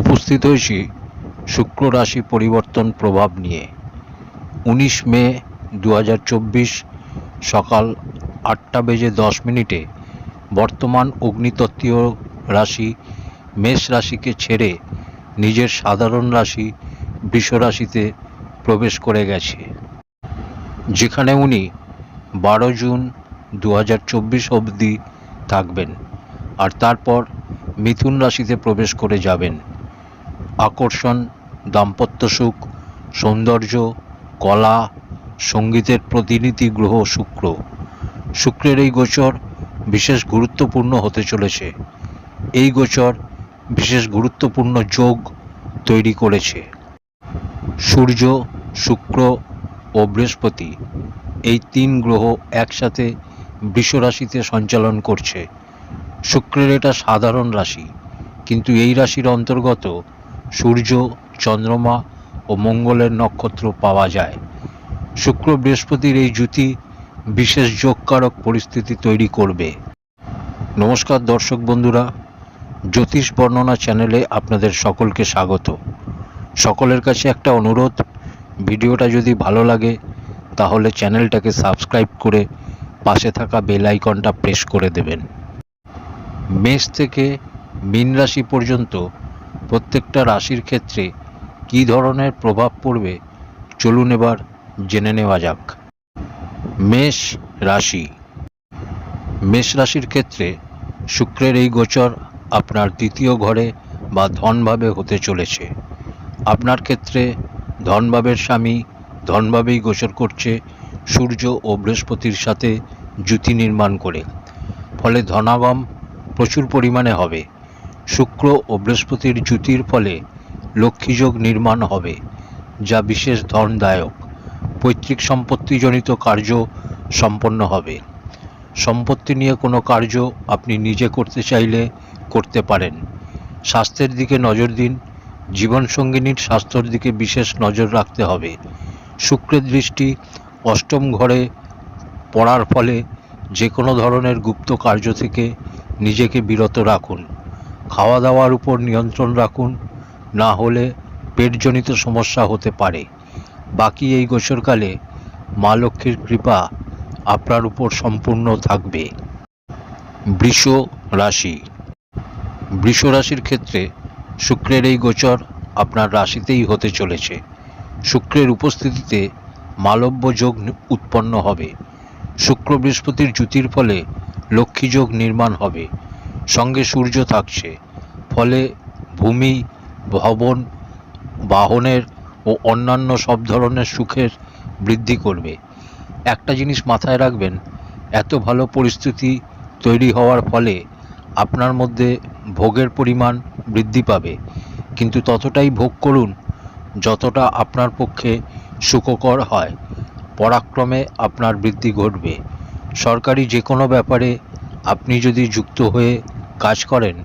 উপস্থিত হয়েছি শুক্র রাশি পরিবর্তন প্রভাব নিয়ে। উনিশ মে দু হাজার চব্বিশ সকাল আটটা বেজে দশ মিনিটে বর্তমান অগ্নিতত্ত্বীয় রাশি মেষ রাশিকে ছেড়ে নিজের সাধারণ রাশি বৃষ রাশিতে প্রবেশ করে গেছে। যেখানে উনি বারো জুন দু হাজার চব্বিশ অবধি থাকবেন আর তারপর মিথুন রাশিতে প্রবেশ করে যাবেন। আকর্ষণ, দাম্পত্য সুখ, সৌন্দর্য, কলা, সঙ্গীতের প্রতিনিধি গ্রহ শুক্র। শুক্রের এই গোচর বিশেষ গুরুত্বপূর্ণ হতে চলেছে। এই গোচর বিশেষ গুরুত্বপূর্ণ যোগ তৈরি করেছে। সূর্য, শুক্র ও বৃহস্পতি এই তিন গ্রহ একসাথে বৃষ রাশিতে সঞ্চালন করছে। শুক্রের এটা সাধারণ রাশি, কিন্তু এই রাশির অন্তর্গত সূর্য, চন্দ্রমা ও মঙ্গলের নক্ষত্র পাওয়া যায়। শুক্র বৃহস্পতির এই জুতি বিশেষ যোগকারক পরিস্থিতি তৈরি করবে। নমস্কার দর্শক বন্ধুরা, জ্যোতিষ বর্ণনা চ্যানেলে আপনাদের সকলকে স্বাগত। সকলের কাছে একটা অনুরোধ, ভিডিওটা যদি ভালো লাগে, তাহলে চ্যানেলটাকে সাবস্ক্রাইব করে পাশে থাকা বেল আইকনটা প্রেস করে দেবেন। মেষ থেকে মীন রাশি পর্যন্ত প্রত্যেকটা রাশির ক্ষেত্রে কী ধরনের প্রভাব পড়বে, চলুন এবার জেনে নেওয়া যাক। মেষ রাশি। মেষ রাশির ক্ষেত্রে শুক্রের এই গোচর আপনার দ্বিতীয় ঘরে বা ধনভাবে হতে চলেছে। আপনার ক্ষেত্রে ধনভাবের স্বামী ধনভাবেই গোচর করছে, সূর্য ও বৃহস্পতির সাথে জুতি নির্মাণ করে। ফলে ধনাগম প্রচুর পরিমাণে হবে। শুক্র ও বৃহস্পতির জুতির ফলে লক্ষ্মীযোগ নির্মাণ হবে, যা বিশেষ ধনদায়ক। পৈতৃক সম্পত্তিজনিত কার্য সম্পন্ন হবে। সম্পত্তি নিয়ে কোনো কার্য আপনি নিজে করতে চাইলে করতে পারেন। স্বাস্থ্যের দিকে নজর দিন, জীবনসঙ্গিনীর স্বাস্থ্যের দিকে বিশেষ নজর রাখতে হবে। শুক্রের দৃষ্টি অষ্টম ঘরে পড়ার ফলে যে কোনো ধরনের গুপ্ত কার্য থেকে নিজেকে বিরত রাখুন। খাওয়া দাওয়ার উপর নিয়ন্ত্রণ রাখুন, না হলে পেটজনিত সমস্যা হতে পারে। বাকি এই গোচরকালে মা লক্ষ্মীর কৃপা আপনার উপর সম্পূর্ণ থাকবে। বৃষ রাশি। বৃষ রাশির ক্ষেত্রে শুক্রের এই গোচর আপনার রাশিতেই হতে চলেছে। শুক্রের উপস্থিতিতে মালব্য যোগ উৎপন্ন হবে। শুক্র বৃহস্পতির জুতির ফলে লক্ষ্মী যোগ নির্মাণ হবে। সঙ্গে সূর্য থাকছে। ফলে ভূমি, ভবন, বাহনের ও অন্যান্য সব ধরনের সুখের বৃদ্ধি করবে। একটা জিনিস মাথায় রাখবেন, এত ভালো পরিস্থিতি তৈরি হওয়ার ফলে আপনার মধ্যে ভোগের পরিমাণ বৃদ্ধি পাবে। কিন্তু ততটাই ভোগ করুন, যতটা আপনার পক্ষে সুখকর হয়। পরাক্রমে আপনার বৃদ্ধি ঘটবে। সরকারি যে কোনো ব্যাপারে আপনি যদি যুক্ত হয়ে কাজ করেন,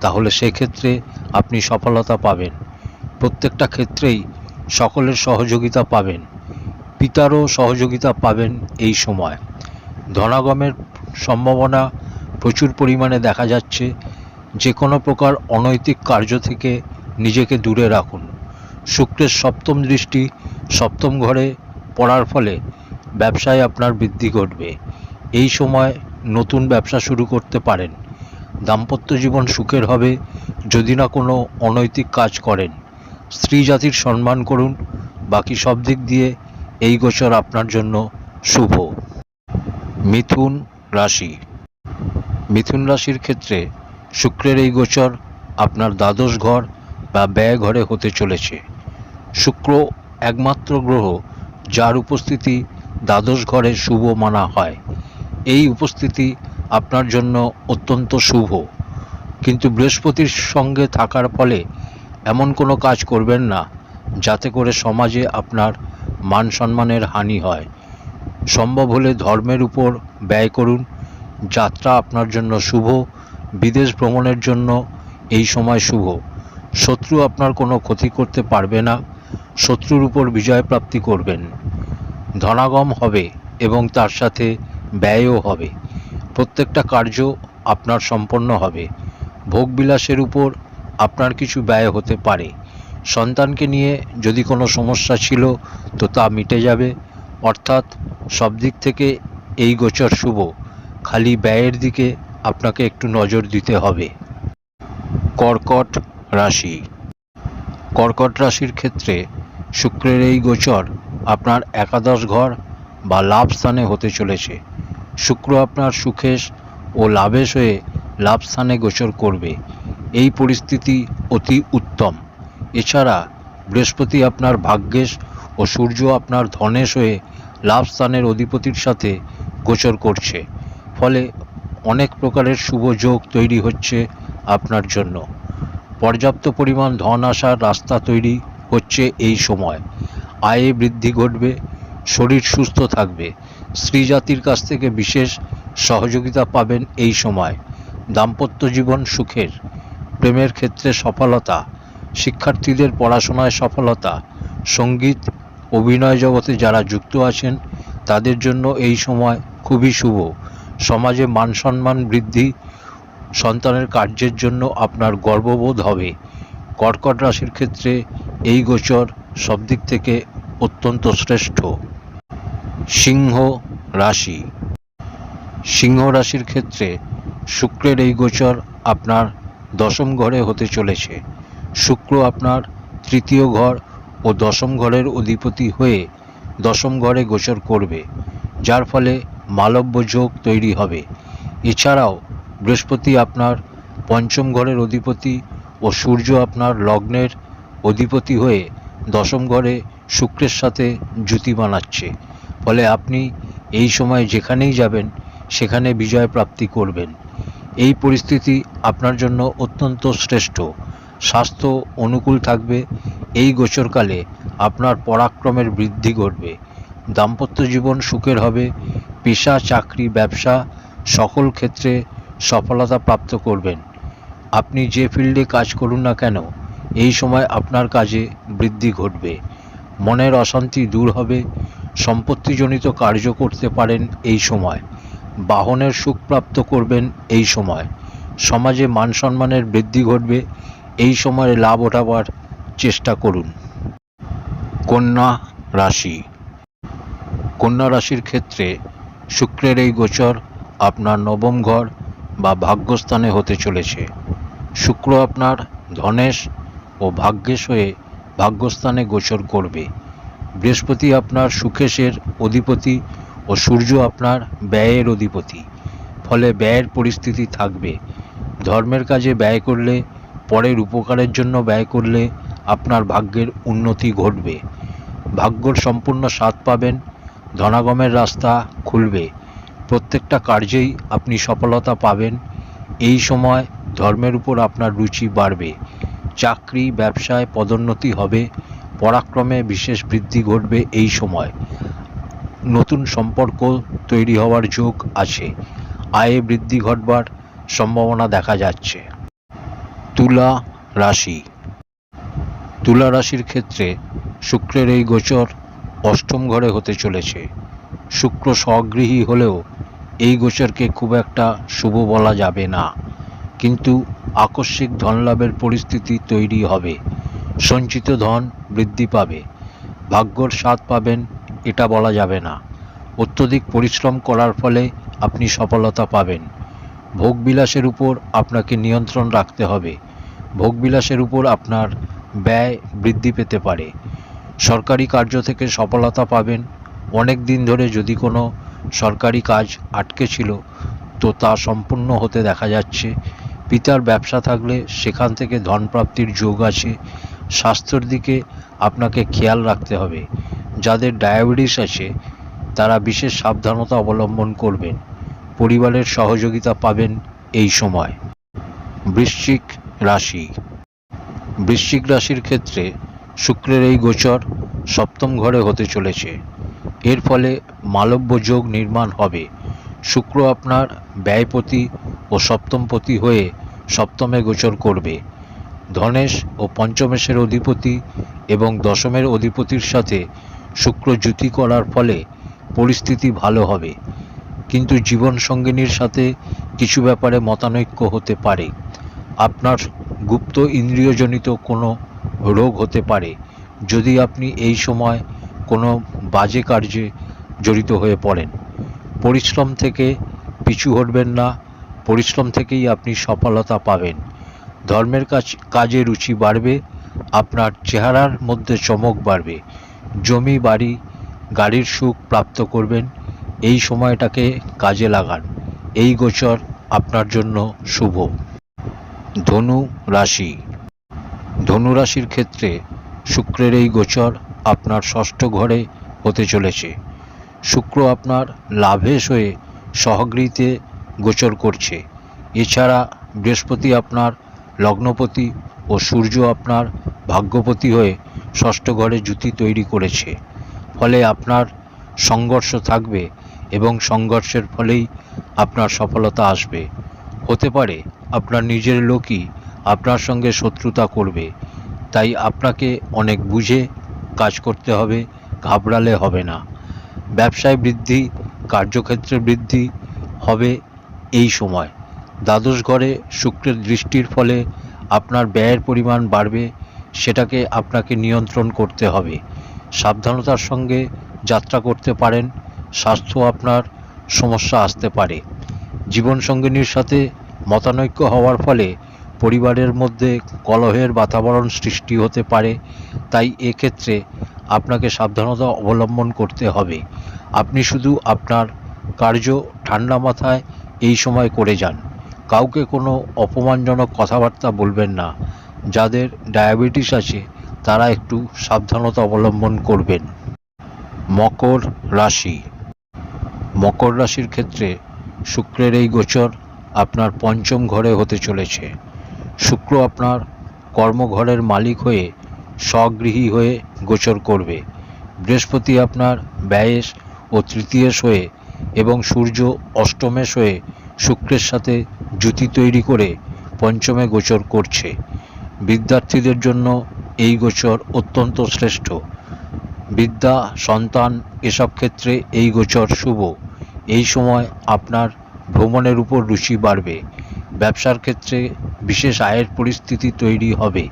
তাহলে সেক্ষেত্রে আপনি সফলতা পাবেন। প্রত্যেকটা ক্ষেত্রেই সকলের সহযোগিতা পাবেন। পিতারও সহযোগিতা পাবেন এই সময়। ধনাগমের সম্ভাবনা প্রচুর পরিমাণে দেখা যাচ্ছে। যে কোনো প্রকার অনৈতিক কার্য থেকে নিজেকে দূরে রাখুন। শুক্রের সপ্তম দৃষ্টি সপ্তম ঘরে পড়ার ফলে ব্যবসায় আপনার বৃদ্ধি ঘটবে। এই সময় নতুন ব্যবসা শুরু করতে পারেন। দাম্পত্য জীবন সুখের হবে যদি না কোনো অনৈতিক কাজ করেন। স্ত্রী জাতির সম্মান করুন, বাকি সব দিক দিয়ে এই গোচর আপনার জন্য শুভ। মিথুন রাশি। মিথুন রাশির ক্ষেত্রে শুক্রের এই গোচর আপনার দ্বাদশ ঘর বা ব্যয় ঘরে হতে চলেছে। শুক্র একমাত্র গ্রহ যার উপস্থিতি দ্বাদশ ঘরে শুভ মানা হয়। এই উপস্থিতি আপনার জন্য অত্যন্ত শুভ। কিন্তু বৃহস্পতির সঙ্গে থাকার ফলে এমন কোনো কাজ করবেন না, যাতে করে সমাজে আপনার মান সম্মানের হানি হয়। সম্ভব হলে ধর্মের উপর ব্যয় করুন। যাত্রা আপনার জন্য শুভ, বিদেশ ভ্রমণের জন্য এই সময় শুভ। শত্রু আপনার কোনো ক্ষতি করতে পারবে না, শত্রুর উপর বিজয় প্রাপ্তি করবেন। ধনাগম হবে এবং তার সাথে ব্যয়ও হবে। প্রত্যেকটা কার্য আপনার সম্পন্ন হবে। ভোগবিলাসের উপর আপনার কিছু ব্যয় হতে পারে। সন্তানকে নিয়ে যদি কোনো সমস্যা ছিল, তো তা মিটে যাবে। অর্থাৎ সব দিক থেকে এই গোচর শুভ। খালি ব্যয়ের দিকে আপনাকে একটু নজর দিতে হবে। কর্কট রাশি। কর্কট রাশির ক্ষেত্রে শুক্রের এই গোচর আপনার একাদশ ঘর বা লাভ স্থানে হতে চলেছে। শুক্র আপনার সুখেশ ও লাভেশ হয়ে লাভ স্থানে গোচর করবে। এই পরিস্থিতি অতি উত্তম। এছাড়া বৃহস্পতি আপনার ভাগ্যেশ ও সূর্য আপনার ধনেশ হয়ে লাভ স্থানের অধিপতির সাথে গোচর করছে। ফলে অনেক প্রকারের শুভ যোগ তৈরি হচ্ছে আপনার জন্য। পর্যাপ্ত পরিমাণ ধন আসার রাস্তা তৈরি হচ্ছে এই সময়। আয়ে বৃদ্ধি ঘটবে, শরীর সুস্থ থাকবে। স্ত্রী জাতির কাছ থেকে বিশেষ সহযোগিতা পাবেন এই সময়। দাম্পত্য জীবন সুখের। প্রেমের ক্ষেত্রে সফলতা। শিক্ষার্থীদের পড়াশোনায় সফলতা। সংগীত, অভিনয় জগতে যারা যুক্ত আছেন, তাদের জন্য এই সময় খুবই শুভ। সমাজে মান সম্মান বৃদ্ধি সন্তানের কার্যের জন্য আপনার গর্ববোধ হবে। কর্কট রাশির ক্ষেত্রে এই গোচর সব দিক থেকে অত্যন্ত শ্রেষ্ঠ। সিংহ রাশি। সিংহ রাশির ক্ষেত্রে শুক্রের এই গোচর আপনার দশম ঘরে হতে চলেছে। শুক্র আপনার তৃতীয় ঘর ও দশম ঘরের অধিপতি হয়ে দশম ঘরে গোচর করবে, যার ফলে মালব্য যোগ তৈরি হবে। এছাড়াও বৃহস্পতি আপনার পঞ্চম ঘরের অধিপতি ও সূর্য আপনার লগ্নের অধিপতি হয়ে দশম ঘরে শুক্রের সাথে জুতি বানাচ্ছে। ফলে আপনি এই সময় যেখানেই যাবেন, সেখানে বিজয় প্রাপ্তি করবেন। এই পরিস্থিতি আপনার জন্য অত্যন্ত শ্রেষ্ঠ। স্বাস্থ্য অনুকূল থাকবে। এই গোচরকালে আপনার পরাক্রমের বৃদ্ধি ঘটবে। দাম্পত্য জীবন সুখের হবে। পেশা, চাকরি, ব্যবসা সকল ক্ষেত্রে সফলতা প্রাপ্ত করবেন। আপনি যে ফিল্ডে কাজ করুন না কেন, এই সময় আপনার কাজে বৃদ্ধি ঘটবে। মনের অশান্তি দূর হবে। সম্পত্তিজনিত কার্য করতে পারেন এই সময়। বাহনের সুখ প্রাপ্ত করবেন এই সময়। সমাজে মান সম্মানের বৃদ্ধি ঘটবে, এই সময়ে লাভ ওঠাবার চেষ্টা করুন। কন্যা রাশি। কন্যা রাশির ক্ষেত্রে শুক্রের এই গোচর আপনার নবম ঘর বা ভাগ্যস্থানে হতে চলেছে। শুক্র আপনার ধনেশ ও ভাগ্যেশ হয়ে ভাগ্যস্থানে গোচর করবে। বৃহস্পতি আপনার সুখেশের অধিপতি ও সূর্য আপনার ব্যয়ের অধিপতি। ফলে ব্যয়ের পরিস্থিতি থাকবে। ধর্মের কাজে ব্যয় করলে, পরের উপকারের জন্য ব্যয় করলে আপনার ভাগ্যের উন্নতি ঘটবে। ভাগ্যর সম্পূর্ণ স্বাদ পাবেন, ধনাগমের রাস্তা খুলবে। প্রত্যেকটা কার্যেই আপনি সফলতা পাবেন। এই সময় ধর্মের উপর আপনার রুচি বাড়বে। চাকরি, ব্যবসায় পদোন্নতি হবে। পরাক্রমে বিশেষ বৃদ্ধি ঘটবে এই সময়। নতুন সম্পর্ক তৈরি হওয়ার যোগ আছে। আয়ে বৃদ্ধি ঘটবার সম্ভাবনা দেখা যাচ্ছে। তুলা রাশি। তুলা রাশির ক্ষেত্রে শুক্রের এই গোচর অষ্টম ঘরে হতে চলেছে। শুক্র স্বগৃহী হলেও এই গোচরকে খুব একটা শুভ বলা যাবে না। কিন্তু আকস্মিক ধনলাভের পরিস্থিতি তৈরি হবে। সঞ্চিত ধন বৃদ্ধি পাবে। ভাগ্যর স্বাদ পাবেন, এটা বলা যাবে না। অত্যধিক পরিশ্রম করার ফলে আপনি সফলতা পাবেন। ভোগবিলাসের উপর আপনাকে নিয়ন্ত্রণ রাখতে হবে। ভোগবিলাসের উপর আপনার ব্যয় বৃদ্ধি পেতে পারে। সরকারি কার্য থেকে সফলতা পাবেন। অনেক দিন ধরে যদি কোনো সরকারি কাজ আটকে ছিল, তো তা সম্পূর্ণ হতে দেখা যাচ্ছে। পিতার ব্যবসা থাকলে সেখান থেকে ধন প্রাপ্তির যোগ আছে স্বাস্থ্যের দিকে আপনাকে খেয়াল রাখতে হবে। যাদের ডায়াবেটিস আছে, তারা বিশেষ সাবধানতা অবলম্বন করবেন। পরিবারের সহযোগিতা পাবেন এই সময়। বৃশ্চিক রাশি। বৃশ্চিক রাশির ক্ষেত্রে শুক্রের এই গোচর সপ্তম ঘরে হতে চলেছে। এর ফলে মালব্য যোগ নির্মাণ হবে। শুক্র আপনার ব্যয়পতি ও সপ্তমপতি হয়ে সপ্তমে গোচর করবে। ধনেশ ও পঞ্চমেশের অধিপতি এবং দশমের অধিপতির সাথে শুক্র জুতি করার ফলে পরিস্থিতি ভালো হবে। কিন্তু জীবন সঙ্গিনীর সাথে কিছু ব্যাপারে মতানৈক্য হতে পারে। আপনার গুপ্ত ইন্দ্রিয়জনিত কোনো রোগ হতে পারে, যদি আপনি এই সময় কোনো বাজে কার্যে জড়িত হয়ে পড়েন। পরিশ্রম থেকে পিছু হটবেন না, পরিশ্রম থেকেই আপনি সফলতা পাবেন। ধর্মের কাজ কাজে রুচি বাড়বে, আপনার চেহারার মধ্যে চমক বাড়বে। জমি, বাড়ি, গাড়ির সুখ প্রাপ্ত করবেন, এই সময়টাকে কাজে লাগান। এই গোচর আপনার জন্য শুভ। ধনু রাশি। ধনু রাশির ক্ষেত্রে শুক্রের এই গোচর আপনার ষষ্ঠ ঘরে হতে চলেছে। শুক্র আপনার লাভেশ হয়ে সহগৃহীতে গোচর করছে। এছাড়া বৃহস্পতি আপনার লগ্নপতি ও সূর্য আপনার ভাগ্যপতি হয়ে ষষ্ঠ ঘরে জুতি তৈরি করেছে। ফলে আপনার সংঘর্ষ থাকবে এবং সংঘর্ষের ফলেই আপনার সফলতা আসবে। হতে পারে আপনার নিজের লোকই আপনার সঙ্গে শত্রুতা করবে। তাই আপনাকে অনেক বুঝে কাজ করতে হবে, ঘাবড়ালে হবে না। ব্যবসায় বৃদ্ধি, কার্যক্ষেত্রে বৃদ্ধি হবে এই সময়। দ্বাদশ ঘরে শুক্রের দৃষ্টির ফলে আপনার ব্যয়ের পরিমাণ বাড়বে, সেটাকে আপনাকে নিয়ন্ত্রণ করতে হবে। সাবধানতার সঙ্গে যাত্রা করতে পারেন, স্বাস্থ্য আপনার সমস্যা আসতে পারে। জীবনসঙ্গিনীর সাথে মতানৈক্য হওয়ার ফলে পরিবারের মধ্যে কলহের বাতাবরণ সৃষ্টি হতে পারে, তাই এক্ষেত্রে আপনাকে সাবধানতা অবলম্বন করতে হবে। আপনি শুধু আপনার কার্য ঠান্ডা মাথায় এই সময় করে যান। কাউকে কোনো অপমানজনক কথাবার্তা বলবেন না। যাদের ডায়াবেটিস আছে, তারা একটু সাবধানতা অবলম্বন করবেন। মকর রাশি। মকর রাশির ক্ষেত্রে শুক্রের এই গোচর আপনার পঞ্চম ঘরে হতে চলেছে। শুক্র আপনার কর্মঘরের মালিক হয়ে স্বগৃহী হয়ে গোচর করবে। বৃহস্পতি আপনার ব্যয়েস ও তৃতীয়েশ হয়ে এবং সূর্য অষ্টমেশ হয়ে শুক্রের সাথে জুতি তৈরি করে পঞ্চমে গোচর করছে। বিদ্যার্থীদের জন্য এই গোচর অত্যন্ত শ্রেষ্ঠ। বিদ্যা, সন্তান এসব ক্ষেত্রে এই গোচর শুভ। এই সময় আপনার ভ্রমণের উপর রুচি বাড়বে। ব্যবসার ক্ষেত্রে বিশেষ আয়ের পরিস্থিতি তৈরি হবে।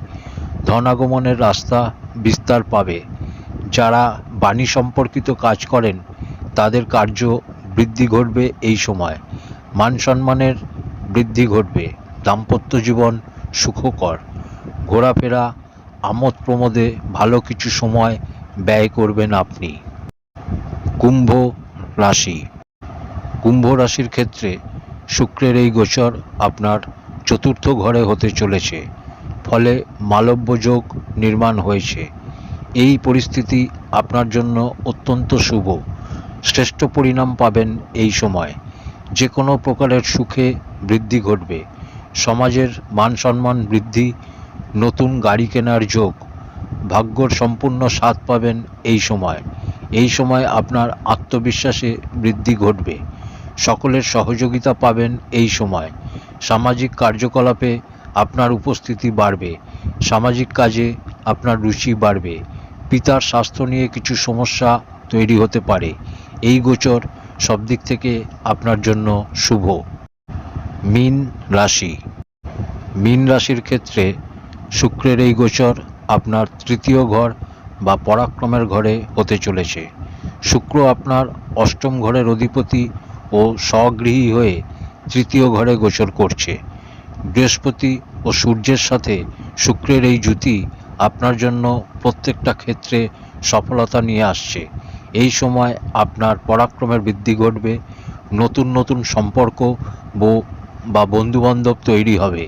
ধনাগমনের রাস্তা বিস্তার পাবে। যারা বাণী সম্পর্কিত কাজ করেন, তাদের কার্য বৃদ্ধি ঘটবে এই সময়। মান সম্মানের বৃদ্ধি ঘটবে। দাম্পত্য জীবন সুখকর। ঘোরাফেরা, আমোদ প্রমোদে ভালো কিছু সময় ব্যয় করবেন আপনি। কুম্ভ রাশি। কুম্ভ রাশির ক্ষেত্রে শুক্রের এই গোচর আপনার চতুর্থ ঘরে হতে চলেছে। ফলে মালব্য যোগ নির্মাণ হয়েছে। এই পরিস্থিতি আপনার জন্য অত্যন্ত শুভ। শ্রেষ্ঠ পরিণাম পাবেন এই সময়। যে কোনো প্রকারের সুখে বৃদ্ধি ঘটবে। সমাজের মান সম্মান বৃদ্ধি, নতুন গাড়ি কেনার যোগ, ভাগ্যর সম্পূর্ণ স্বাদ পাবেন এই সময়। এই সময় আপনার আত্মবিশ্বাসে বৃদ্ধি ঘটবে। সকলের সহযোগিতা পাবেন এই সময়। সামাজিক কার্যকলাপে আপনার উপস্থিতি বাড়বে। সামাজিক কাজে আপনার রুচি বাড়বে। পিতার স্বাস্থ্য নিয়ে কিছু সমস্যা তৈরি হতে পারে। এই গোচর সব দিক থেকে আপনার জন্য শুভ। মীন রাশি। মিন রাশির ক্ষেত্রে শুক্রের এই গোচর আপনার তৃতীয় ঘর বা পরাক্রমের ঘরে হতে চলেছে। শুক্র আপনার অষ্টম ঘরের অধিপতি ও স্বগৃহী হয়ে তৃতীয় ঘরে গোচর করছে। বৃহস্পতি ও সূর্যের সাথে শুক্রের এই জুতি আপনার জন্য প্রত্যেকটা ক্ষেত্রে সফলতা নিয়ে আসছে। এই সময় আপনার পরাক্রমের বৃদ্ধি ঘটবে। নতুন নতুন সম্পর্ক বো- বা বন্ধুবান্ধব তৈরি হবে।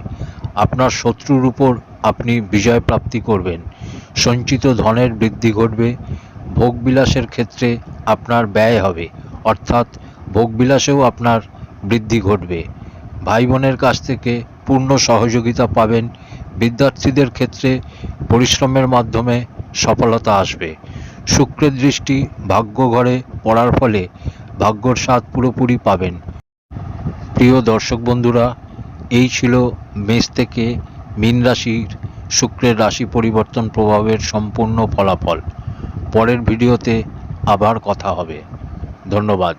আপনার শত্রুর উপর আপনি বিজয় প্রাপ্তি করবেন। সঞ্চিত ধনের বৃদ্ধি ঘটবে। ভোগবিলাসের ক্ষেত্রে আপনার ব্যয় হবে। অর্থাৎ ভোগবিলাসেও আপনার বৃদ্ধি ঘটবে। ভাই বোনের কাছ থেকে পূর্ণ সহযোগিতা পাবেন। বিদ্যার্থীদের ক্ষেত্রে পরিশ্রমের মাধ্যমে সফলতা আসবে। শুক্রের দৃষ্টি ভাগ্য ঘরে পড়ার ফলে ভাগ্যর স্বাদ পুরোপুরি পাবেন। প্রিয় দর্শক বন্ধুরা, এই ছিল মেষ থেকে মীন রাশির শুক্রের রাশি পরিবর্তন প্রভাবের সম্পূর্ণ ফলাফল। পরের ভিডিওতে আবার কথা হবে। ধন্যবাদ।